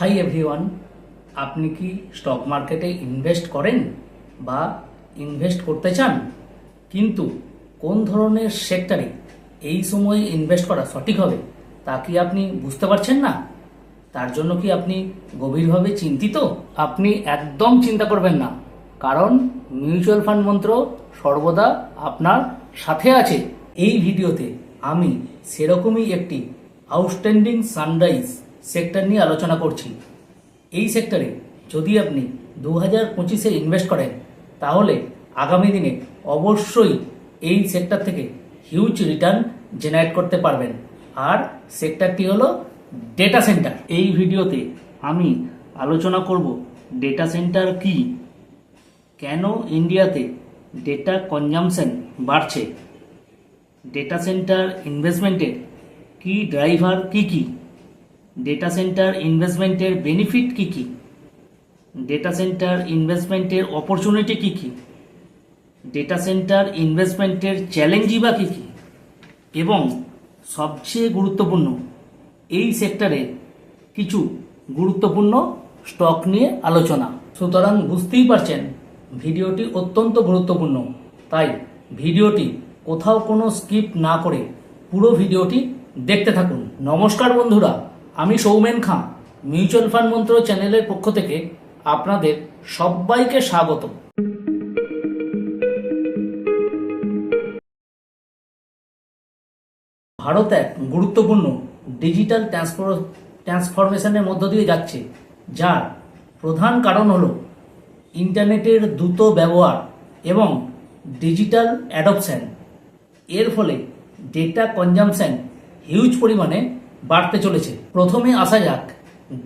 High everyone আপনি কি stock মার্কেটে ইনভেস্ট করেন বা ইনভেস্ট করতে চান? কিন্তু কোন ধরনের সেক্টরে এই সময়ে ইনভেস্ট করা সঠিক হবে তা কি আপনি বুঝতে পারছেন না? তার জন্য কি আপনি গভীরভাবে চিন্তিত? আপনি একদম চিন্তা করবেন না। কারণ মিউচুয়াল ফান্ড মন্ত্র সর্বদা আপনার সাথে আছে। এই ভিডিওতে আমি সেরকমই একটি আউটস্ট্যান্ডিং সানরাইজ সেক্টর নিয়ে আলোচনা করছি। এই সেক্টরে যদি আপনি দু হাজার পঁচিশে ইনভেস্ট করেন, তাহলে আগামী দিনে অবশ্যই এই সেক্টর থেকে হিউজ রিটার্ন জেনারেট করতে পারবেন। আর সেক্টরটি হলো ডেটা সেন্টার এই ভিডিওতে আমি আলোচনা করব ডেটা সেন্টার কি? কেন ইন্ডিয়াতে ডেটা কনজামশন বাড়ছে? ডেটা সেন্টার ইনভেস্টমেন্টের কি ড্রাইভার কি কি? ডেটা সেন্টার ইনভেস্টমেন্টের বেনিফিট কি কি? ডেটা সেন্টার ইনভেস্টমেন্টের অপরচুনিটি কি কি? ডেটা সেন্টার ইনভেস্টমেন্টের চ্যালেঞ্জই বা কী কী? এবং সবচেয়ে গুরুত্বপূর্ণ, এই সেক্টরে কিছু গুরুত্বপূর্ণ স্টক নিয়ে আলোচনা। সুতরাং বুঝতেই পারছেন, ভিডিওটি অত্যন্ত গুরুত্বপূর্ণ। তাই ভিডিওটি কোথাও কোনো স্কিপ না করে পুরো ভিডিওটি দেখতে থাকুন। নমস্কার বন্ধুরা। আমি সৌমেন খাঁ মিউচুয়াল ফান্ড মন্ত্র চ্যানেলের পক্ষ থেকে আপনাদের সবাইকে স্বাগত ভারত এক গুরুত্বপূর্ণ ডিজিটাল ট্রান্সফরমেশনের মধ্য দিয়ে যাচ্ছে, যার প্রধান কারণ হল ইন্টারনেটের দ্রুত ব্যবহার এবং ডিজিটাল অ্যাডপশন। এর ফলে ডেটা কনজামশান হিউজ পরিমাণে বাড়তে চলেছে। প্রথমে আসা যাক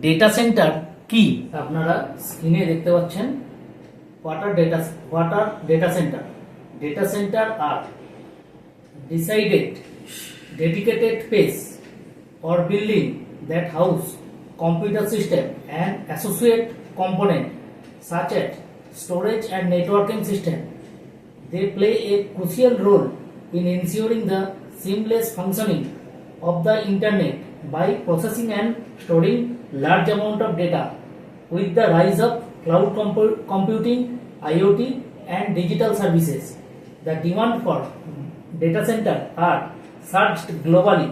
ডেটা সেন্টার কি? আপনারা স্ক্রিনে দেখতে পাচ্ছেন water data water data center data center are decided dedicated space or building that house computer system and associate component such at storage and networking system they play a crucial role in ensuring the seamless functioning of the internet by processing and storing large amount of data with the rise of cloud compu- computing iot and digital services the demand for data center are surged globally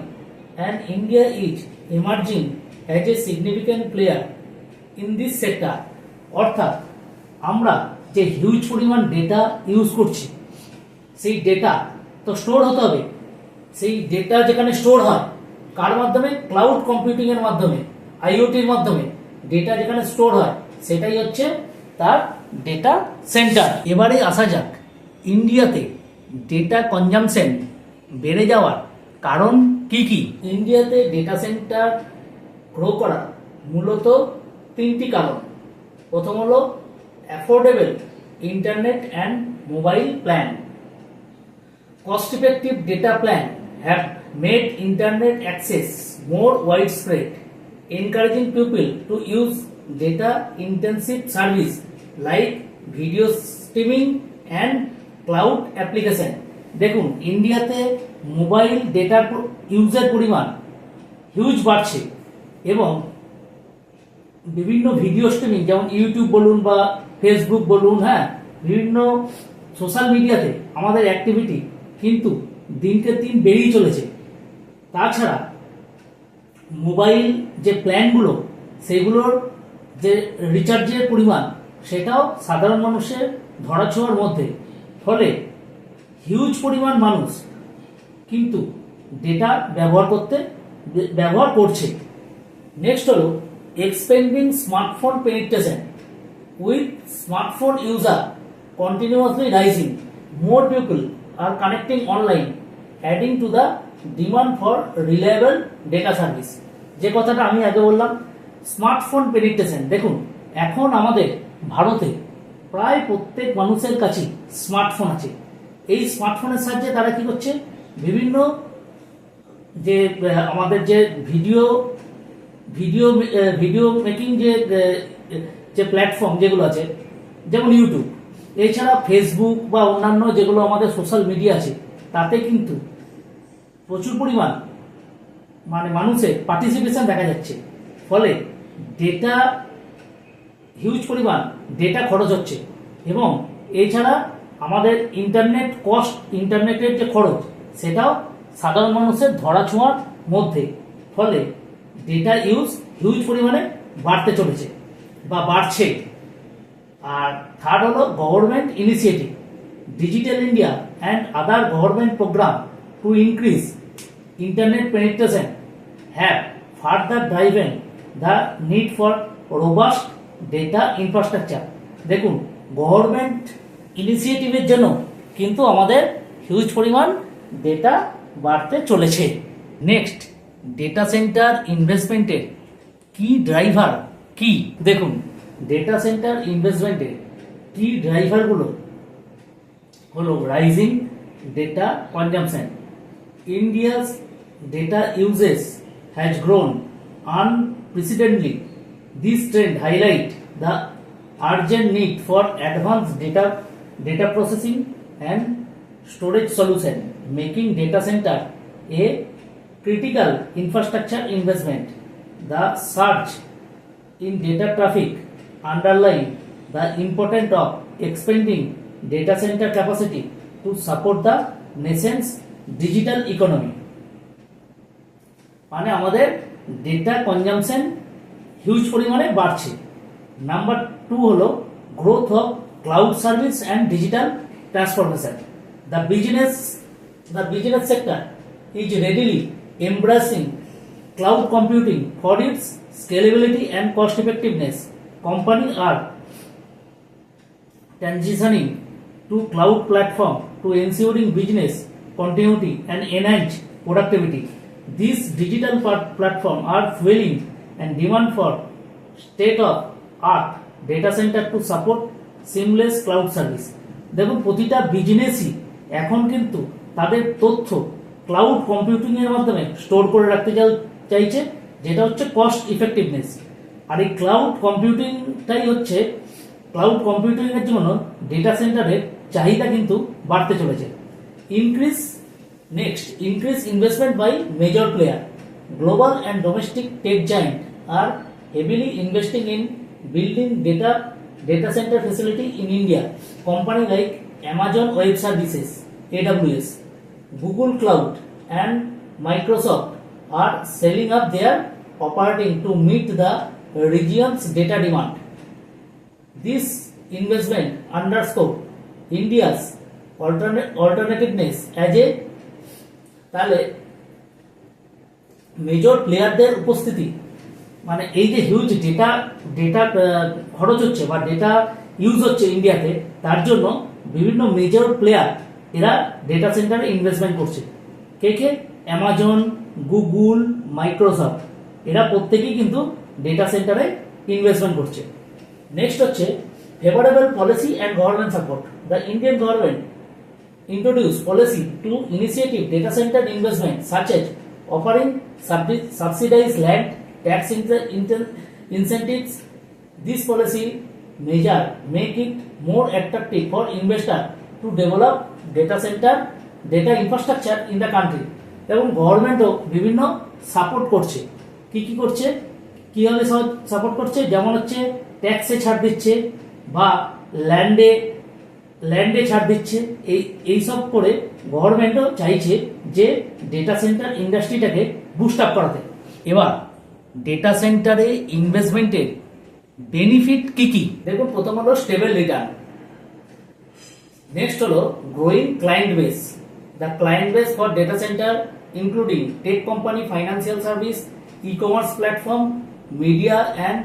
and India is emerging as a significant player in this sector অর্থাৎ আমরা যে huge পরিমাণ data use করছি সেই data তো store হতে হবে সেই ডেটা যেখানে স্টোর হয়, কার মাধ্যমে? ক্লাউড কম্পিউটিং এর মাধ্যমে আইওটির মাধ্যমে ডেটা যেখানে স্টোর হয়, সেটাই হচ্ছে তার ডেটা সেন্টার এবারে আসা যাক ইন্ডিয়াতে ডেটা কনজামশন বেড়ে যাওয়ার কারণ কি কি? ইন্ডিয়াতে ডেটা সেন্টার গ্রো করা মূলত তিনটি কারণ। প্রথম হলো affordable internet and mobile plan cost effective data plan have made internet access more widespread encouraging people to use data intensive service like video streaming and cloud application দেখুন ইন্ডিয়াতে mobile data ইউজের পরিমাণ হিউজ বাড়ছে এবং বিভিন্ন video streaming যেমন YouTube বলুন বা ফেসবুক বলুন হ্যাঁ বিভিন্ন সোশ্যাল মিডিয়াতে আমাদের অ্যাক্টিভিটি কিন্তু দিনকে দিন বেড়েই চলেছে। তাছাড়া মোবাইল যে প্ল্যানগুলো, সেগুলোর যে রিচার্জের পরিমাণ, সেটাও সাধারণ মানুষের ধরাছোঁয়ার মধ্যে। ফলে হিউজ পরিমাণ মানুষ কিন্তু ডেটা ব্যবহার করতে, ব্যবহার করছে। নেক্সট হলো expanding smartphone penetration with smartphone user continuously rising more people are connecting online, adding to the demand for reliable data service. যে কথাটা আমি আগে বললাম স্মার্টফোন পেনিট্রেশন দেখুন, এখন আমাদের ভারতে প্রায় প্রত্যেক মানুষের কাছে স্মার্টফোন আছে। এই স্মার্টফোনের সাহায্যে তারা কি করছে? বিভিন্ন যে আমাদের যে ভিডিও ভিডিও ভিডিও মেকিং যে যে প্ল্যাটফর্ম যেগুলো আছে, যেমন ইউটিউব এছাড়া ফেসবুক বা অন্যান্য যেগুলো আমাদের সোশ্যাল মিডিয়া আছে, তাতে কিন্তু প্রচুর পরিমাণ মানে মানুষের পার্টিসিপেশন দেখা যাচ্ছে। ফলে ডেটা হিউজ পরিমাণ ডেটা খরচ হচ্ছে এবং এছাড়া আমাদের ইন্টারনেট কস্ট ইন্টারনেটের যে খরচ, সেটাও সাধারণ মানুষের ধরাছোঁয়ার মধ্যে। ফলে ডেটা ইউজ হিউজ পরিমাণে বাড়তে চলেছে বা বাড়ছে। আর থার্ড হলো government initiative digital India and other government program to increase internet penetration have further driven the need for robust data infrastructure দেখুন গভর্নমেন্ট ইনিশিয়েটিভের জন্য কিন্তু আমাদের হিউজ পরিমাণ ডেটা বাড়তে চলেছে। নেক্সট ডেটা সেন্টার ইনভেস্টমেন্টের কি ড্রাইভার কি? দেখুন ডেটা সেন্টার ইনভেস্টমেন্টের কি ড্রাইভারগুলো হলো rising data consumption India's data usage has grown unprecedentedly this trend highlight the urgent need for advanced data data processing and storage solution making data center a critical infrastructure investment the surge in data traffic underline the importance of expanding data center capacity to support the nation's digital economy মানে আমাদের data consumption huge পরিমাণে বাড়ছে number two হলো growth of cloud service and digital transformation the business the business sector is readily embracing cloud computing for its scalability and cost effectiveness. Companies are transitioning to cloud platform to ensuring business continuity and enhance productivity. These digital platform are fueling and demand for state of art data center to support seamless cloud service. দেখুন প্রতিটা বিজনেসই এখন কিন্তু তাদের তথ্য cloud computing এর মাধ্যমে store করে রাখতে চাইছে যেটা হচ্ছে কস্ট ইফেক্টিভনেস আর এই ক্লাউড কম্পিউটিংটাই হচ্ছে ক্লাউড কম্পিউটিংয়ের জন্য ডেটা সেন্টারের চাহিদা কিন্তু বাড়তে চলেছে increase next increase investment by major player global and domestic tech giant are heavily investing in building data data center facility in India. Company like Amazon Web Services, AWS, Google cloud and Microsoft are selling up their operating to meet the region's data demand. This investment underscore India's alternate, alternativeness as a, তাহলে major প্লেয়ারদের উপস্থিতি মানে এই যে huge data data খরচ হচ্ছে বা data use হচ্ছে ইন্ডিয়াতে তার জন্য বিভিন্ন মেজর প্লেয়ার এরা ডেটা সেন্টারে ইনভেস্টমেন্ট করছে কে কে অ্যামাজন গুগল মাইক্রোসফট এরা প্রত্যেকেই কিন্তু ডেটা সেন্টারে ইনভেস্টমেন্ট করছে। নেক্সট হচ্ছে favourable policy and government support the Indian government introduce policy to initiative data centre investment such as offering subsidise land tax incentive this policy measure make it more attractive for investor to develop data centre data infrastructure in the country এবং গভর্নমেন্টও বিভিন্ন support করছে। কি কি করছে? কীভাবে support করছে? যেমন হচ্ছে ট্যাক্সে ছাড় দিচ্ছে বা ল্যান্ডে ল্যান্ডে ছাড় দিচ্ছে। এই এইসব করে গভর্নমেন্টও চাইছে যে ডেটা সেন্টার ইন্ডাস্ট্রিটাকে বুস্ট আপ করাতে। এবার ডেটা সেন্টারে ইনভেস্টমেন্টের বেনিফিট কি কি? দেখুন, প্রথম হলো স্টেবল রিটার্ন নেক্সট হলো growing client base the client base for data centre including tech company financial service e commerce platform media and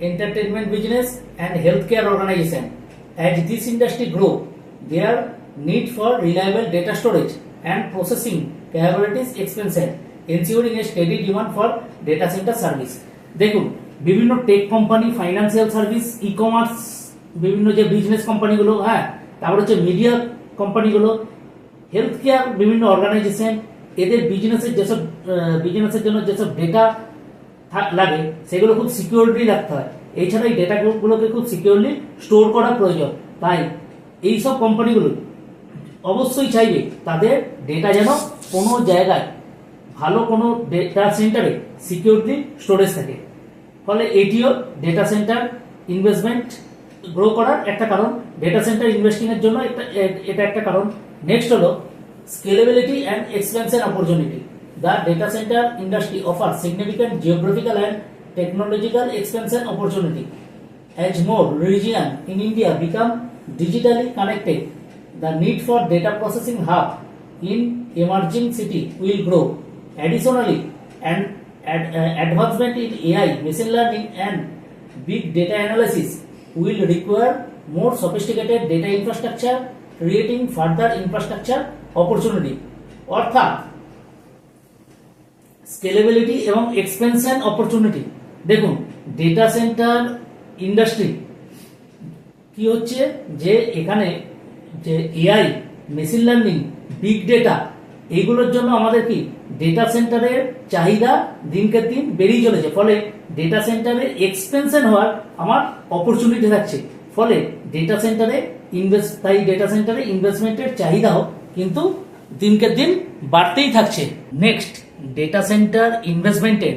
entertainment business and healthcare organization. As this industry grow, their need for reliable data storage and processing capabilities expansion, ensuring a steady demand for data center service. দেখুন বিভিন্ন tech company financial service e commerce বিভিন্ন যে business কোম্পানিগুলো হ্যাঁ তারপর হচ্ছে media কোম্পানিগুলো health care বিভিন্ন অর্গানাইজেশন এদের বিজনেসের যেসব বিজনেসের জন্য যেসব ডেটা লাগে। সেগুলো খুব সিকিউরিটি রাখতে হয়। এছাড়া এই ডেটাগুলোকে খুব সিকিউরলি স্টোর করা প্রয়োজন। তাই এই সব কোম্পানিগুলো অবশ্যই চাইবে তাদের ডেটা যেন কোনো জায়গায় ভালো কোনো ডেটা সেন্টারে সিকিউরিটি স্টোরেজ থাকে। ফলে এটিও ডেটা সেন্টার ইনভেস্টমেন্ট গ্রো করার একটা কারণ। ডেটা সেন্টার ইনভেস্টিং এর জন্য এটা একটা কারণ। নেক্সট হলো scalability and এক্সপেন্সের opportunity the data centre industry offer significant geographical and technological expansion opportunity As more region in India become digitally connected, the need for data processing hub in emerging city will grow. Additionally, an ad, uh, advancement in AI, machine learning, and big data analysis will require more sophisticated data infrastructure, creating further infrastructure opportunity. অর্থাৎ scalability এবং expansion opportunity. দেখুন data centre industry কি হচ্ছে? যে এখানে যে AI machine learning big data এইগুলোর জন্য আমাদের কি? ডেটা সেন্টারের চাহিদা দিনকে দিন বেড়েই চলেছে। ফলে ডেটা সেন্টারে এক্সপেনশন হওয়ার আমার অপরচুনিটি থাকছে। ফলে ডেটা সেন্টারে ইনভেস্ট তাই ডেটা সেন্টারে ইনভেস্টমেন্টের চাহিদাও কিন্তু দিনকে দিন বাড়তেই থাকছে। নেক্সট ডেটা সেন্টার ইনভেস্টমেন্টের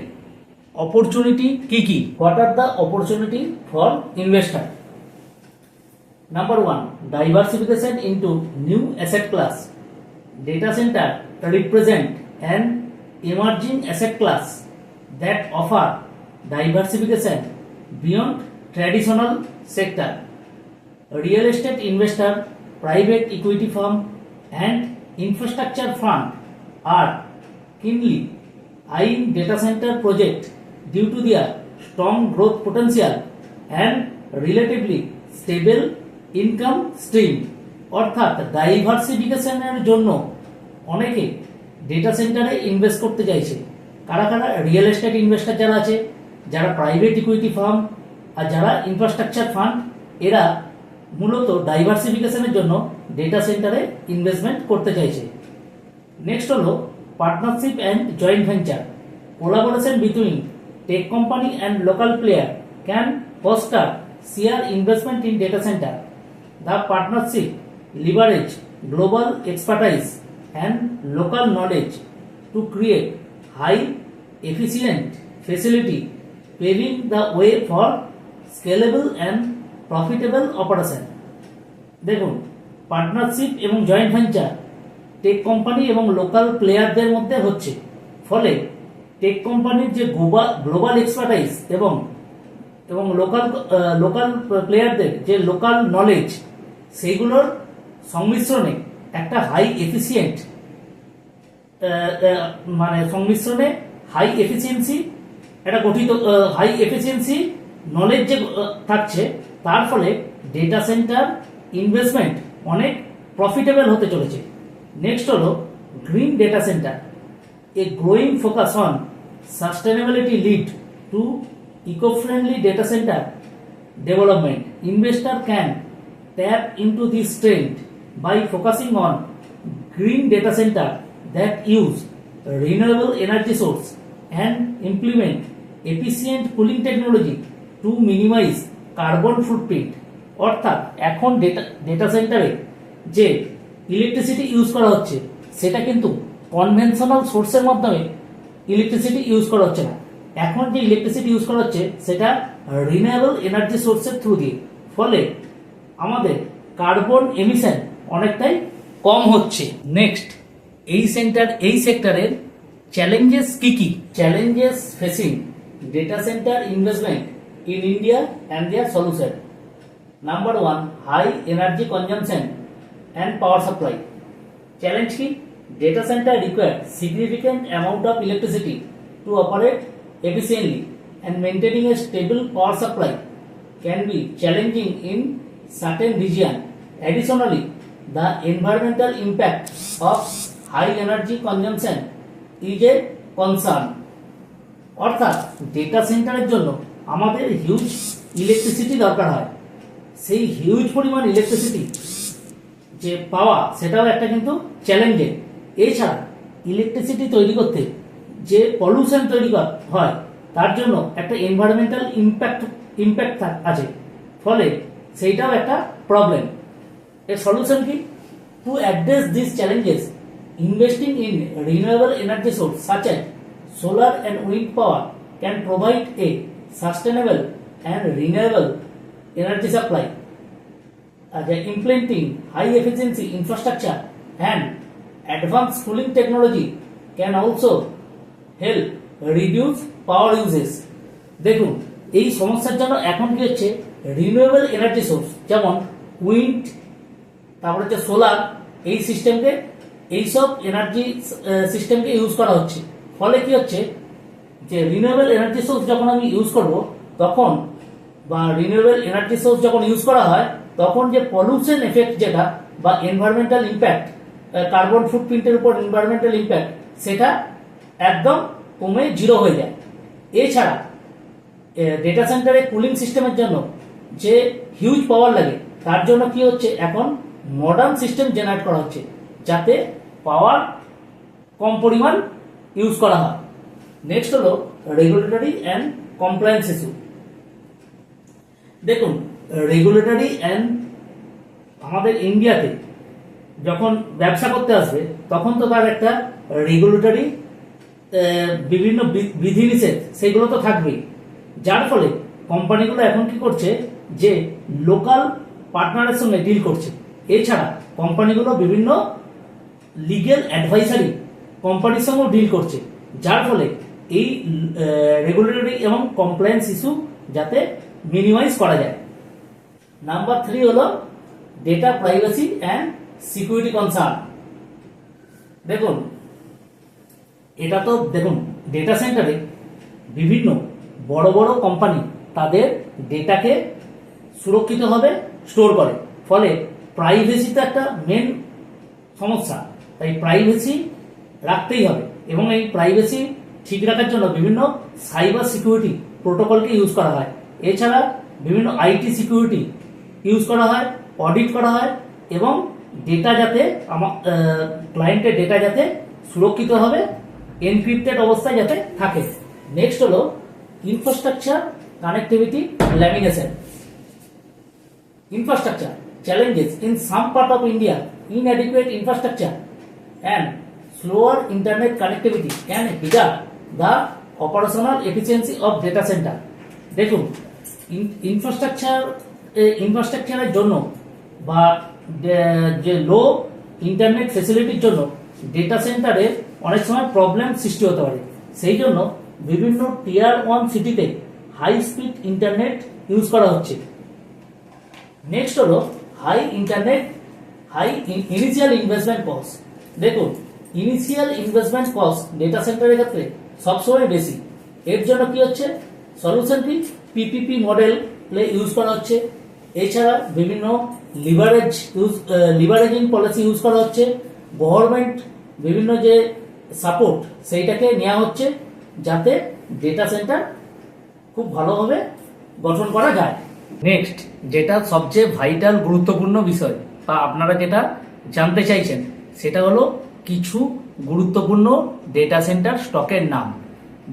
অপরচুনিটি কি কি? What are the opportunity for investor number one diversification into new asset class data centre represent an emerging asset class that offer diversification beyond traditional sector real estate investor private equity firm and infrastructure fund are keenly eyeing data center project due to their strong growth potential and relatively stable income stream অর্থাৎ ডাইভার্সিফিকেশনের জন্য অনেকে data সেন্টারে invest করতে চাইছে। কারা কারা real estate investor যারা আছে, যারা প্রাইভেট ইকুইটি ফার্ম আর যারা ইনফ্রাস্ট্রাকচার ফান্ড এরা মূলত ডাইভার্সিফিকেশনের জন্য ডেটা সেন্টারে ইনভেস্টমেন্ট করতে চাইছে। নেক্সট হলো partnership and joint venture collaboration between tech company and local player can foster share investment in data centre the partnership leverage global expertise and local knowledge to create high efficient facility paving the way for scalable and profitable operation দেখুন partnership এবং joint venture tech company এবং local প্লেয়ারদের মধ্যে হচ্ছে। ফলে tech কোম্পানির যে global expertise এবং এবং লোকাল লোকাল প্লেয়ারদের যে লোকাল নলেজ সেইগুলোর সংমিশ্রণে একটা হাই এফিসিয়েন্ট মানে সংমিশ্রণে হাই এফিসিয়েন্সি একটা গঠিত হাই এফিসিয়েন্সি নলেজ যে থাকছে, তার ফলে ডেটা সেন্টার ইনভেস্টমেন্ট অনেক প্রফিটেবল হতে চলেছে। নেক্সট হলো green data centre a growing focus on sustainability lead to eco friendly data centre development investor can tap into this trend by focusing on green data centre that use renewable energy source and implement efficient cooling technology to minimise carbon footprint অর্থাৎ এখন data data সেন্টারে যে electricity use করা হচ্ছে, সেটা কিন্তু conventional সোর্সের মাধ্যমে ইলেকট্রিসিটি ইউজ করা হচ্ছে না। এখন যে ইলেকট্রিসিটি ইউজ করা হচ্ছে, সেটা রিনিউয়েবল এনার্জি সোর্সের থ্রু দিয়ে। ফলে আমাদের কার্বন এমিশন অনেকটাই কম হচ্ছে। নেক্সট এই সেন্টার এই সেক্টরের চ্যালেঞ্জেস কি কি? Challenges facing data centre investment in India and their solution number one high energy consumption and power supply challenge কি data centre require significant amount of electricity to operate efficiently and maintaining a stable power supply can be challenging in certain region. Additionally, the environmental impact of high energy consumption is a concern. অর্থাৎ data সেন্টারের জন্য আমাদের huge electricity দরকার হয় সেই huge পরিমাণ electricity যে পাওয়া সেটাও একটা কিন্তু চ্যালেঞ্জের এছাড়া ইলেকট্রিসিটি তৈরি করতে যে পলিউশন তৈরি হয় তার জন্য একটা এনভায়রনমেন্টাল ইম্প্যাক্ট ইম্প্যাক্ট আছে। ফলে সেইটাও একটা প্রবলেম এর সলিউশন কি? To address this challenges investing in renewable energy source such as solar and wind power can provide a and renewable energy supply. uh, the implementing high efficiency infrastructure and advanced cooling technology can also help reduce power uses. দেখুন, এই সমস্যার জন্য এখন কি হচ্ছে? Renewable energy source যেমন wind তারপরে হচ্ছে সোলার এই সিস্টেমকে এইসব এনার্জি সিস্টেমকে ইউজ করা হচ্ছে। ফলে কি হচ্ছে? যে রিনিউয়েবল এনার্জি সোর্স যখন আমি ইউজ করব, তখন বা রিনিউয়েবল এনার্জি সোর্স যখন ইউজ করা হয় তখন যে পলিউশন এফেক্ট যেটা বা এনভায়রনমেন্টাল ইম্প্যাক্ট কার্বন ফুটপ্রিন্টের উপর এনভায়রনমেন্টাল ইম্প্যাক্ট সেটা একদম কমে জিরো হয়ে যায়। এছাড়া ডেটা সেন্টারে কুলিং সিস্টেমের জন্য যে হিউজ পাওয়ার লাগে, তার জন্য কি হচ্ছে? এখন মডার্ন সিস্টেম জেনারেট করা হচ্ছে, যাতে পাওয়ার কম পরিমাণ ইউজ করা হয়। নেক্সট হলো রেগুলেটরি অ্যান্ড কমপ্লায়েন্স ইস্যু দেখুন রেগুলেটরি অ্যান্ড আমাদের ইন্ডিয়াতে যখন ব্যবসা করতে আসবে, তখন তো তার একটা রেগুলেটরি বিভিন্ন বিধিনিষেধ সেগুলো তো থাকবেই। যার ফলে কোম্পানিগুলো এখন কি করছে, যে লোকাল পার্টনারের সঙ্গে ডিল করছে। এছাড়া কোম্পানিগুলো বিভিন্ন লিগেল অ্যাডভাইসারি কোম্পানির সঙ্গেও ডিল করছে। যার ফলে এই রেগুলেটরি এবং কমপ্লায়েন্স ইস্যু যাতে মিনিমাইজ করা যায়। নাম্বার থ্রি হলো data privacy and security concern দেখুন, এটা তো দেখুন ডেটা সেন্টারে বিভিন্ন বড় বড় কোম্পানি তাদের ডেটাকে সুরক্ষিতভাবে স্টোর করে। ফলে প্রাইভেসি তো একটা মেন সমস্যা। তাই প্রাইভেসি রাখতেই হবে এবং এই প্রাইভেসি ঠিক রাখার জন্য বিভিন্ন সাইবার সিকিউরিটি প্রোটোকলকে ইউজ করা হয়। এছাড়া বিভিন্ন আইটি সিকিউরিটি ইউজ করা হয় অডিট করা হয় এবং ডেটা যাতে আমার ক্লায়েন্টের ডেটা যাতে সুরক্ষিতভাবে এনক্রিপ্টেড অবস্থায় যাতে থাকে নেক্সট হলো infrastructure connectivity limitation infrastructure challenges in some part of India, inadequate infrastructure and slower internet connectivity can hinder the operational efficiency of data center. দেখুন ইনফ্রাস্ট্রাকচার ইনফ্রাস্ট্রাকচারের জন্য বা যে- লো ইন্টারনেট ফেসিলিটির জন্য ডেটা সেন্টারে অনেক সময় প্রবলেম সৃষ্টি হতে পারে। সেই জন্য বিভিন্ন টিয়ার ওয়ান সিটিতে হাই স্পিড ইন্টারনেট ইউজ করা হচ্ছে। নেক্সট হলো high internet high initial investment cost দেখুন ইনিশিয়াল ইনভেস্টমেন্ট কস্ট ডেটা সেন্টারের ক্ষেত্রে সবসময় বেশি। এর জন্য কি হচ্ছে? সলিউশনটি পিপিপি মডেল ইউজ করা হচ্ছে। এছাড়া বিভিন্ন leverage use leveraging policy use করা হচ্ছে। গভর্নমেন্ট বিভিন্ন যে সাপোর্ট সেইটাকে নেওয়া হচ্ছে যাতে ডেটা সেন্টার খুব ভালোভাবে গঠন করা যায়। নেক্সট যেটা সবচেয়ে ভাইটাল গুরুত্বপূর্ণ বিষয়, বা আপনারা যেটা জানতে চাইছেন, সেটা হলো কিছু গুরুত্বপূর্ণ ডেটা সেন্টার স্টকের নাম।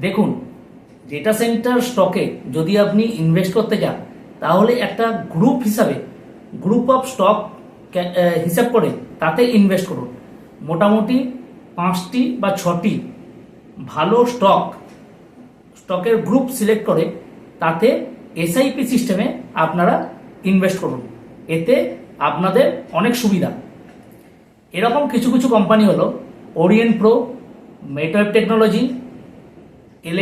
দেখুন ডেটা সেন্টার স্টকে যদি আপনি ইনভেস্ট করতে যান তাহলে একটা গ্রুপ হিসাবে গ্রুপ অফ স্টক হিসাব করে তাতে ইনভেস্ট করুন। মোটামুটি পাঁচটি বা ছটি ভালো স্টক স্টকের গ্রুপ সিলেক্ট করে তাতে এসআইপি সিস্টেমে আপনারা ইনভেস্ট করুন। এতে আপনাদের অনেক সুবিধা। এরকম কিছু কিছু কোম্পানি হলো Orient pro Netweb technology L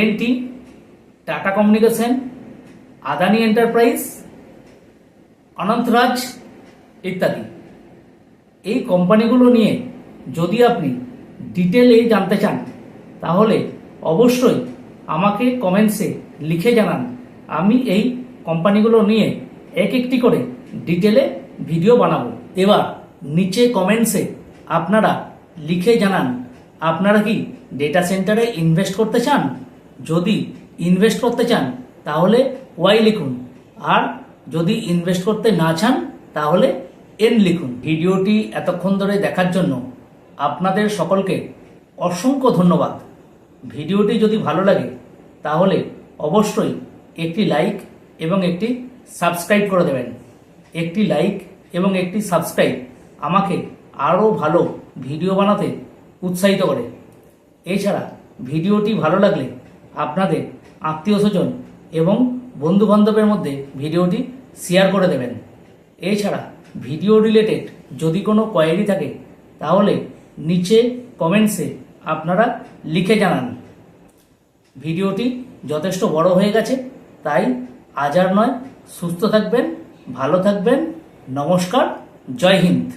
Tata communication Adani enterprise Anant Raj ইত্যাদি। এই কোম্পানিগুলো নিয়ে যদি আপনি ডিটেলে জানতে চান, তাহলে অবশ্যই আমাকে কমেন্টসে লিখে জানান। আমি এই কোম্পানিগুলো নিয়ে এক একটি করে ডিটেলে ভিডিও বানাবো। এবার নিচে কমেন্টসে আপনারা লিখে জানান, আপনারা কি ডেটা সেন্টারে ইনভেস্ট করতে চান? যদি ইনভেস্ট করতে চান, তাহলে ওয়াই লিখুন। আর যদি ইনভেস্ট করতে না চান, তাহলে এন লিখুন। ভিডিওটি এতক্ষণ ধরে দেখার জন্য আপনাদের সকলকে অসংখ্য ধন্যবাদ। ভিডিওটি যদি ভালো লাগে, তাহলে অবশ্যই একটি লাইক এবং একটি সাবস্ক্রাইব করে দেবেন। একটি লাইক এবং একটি সাবস্ক্রাইব আমাকে আরও ভালো ভিডিও বানাতে উৎসাহিত করে। এছাড়া ভিডিওটি ভালো লাগলে আপনাদের আত্মীয় স্বজন এবং বন্ধু বান্ধবের মধ্যে ভিডিওটি শেয়ার করে দেবেন। এছাড়া ভিডিও রিলেটেড যদি কোনো কোয়ারি থাকে, তাহলে নিচে কমেন্টসে আপনারা লিখে জানান। ভিডিওটি যথেষ্ট বড় হয়ে গেছে, তাই আজ আর নয়। সুস্থ থাকবেন, ভালো থাকবেন। নমস্কার, জয় হিন্দ।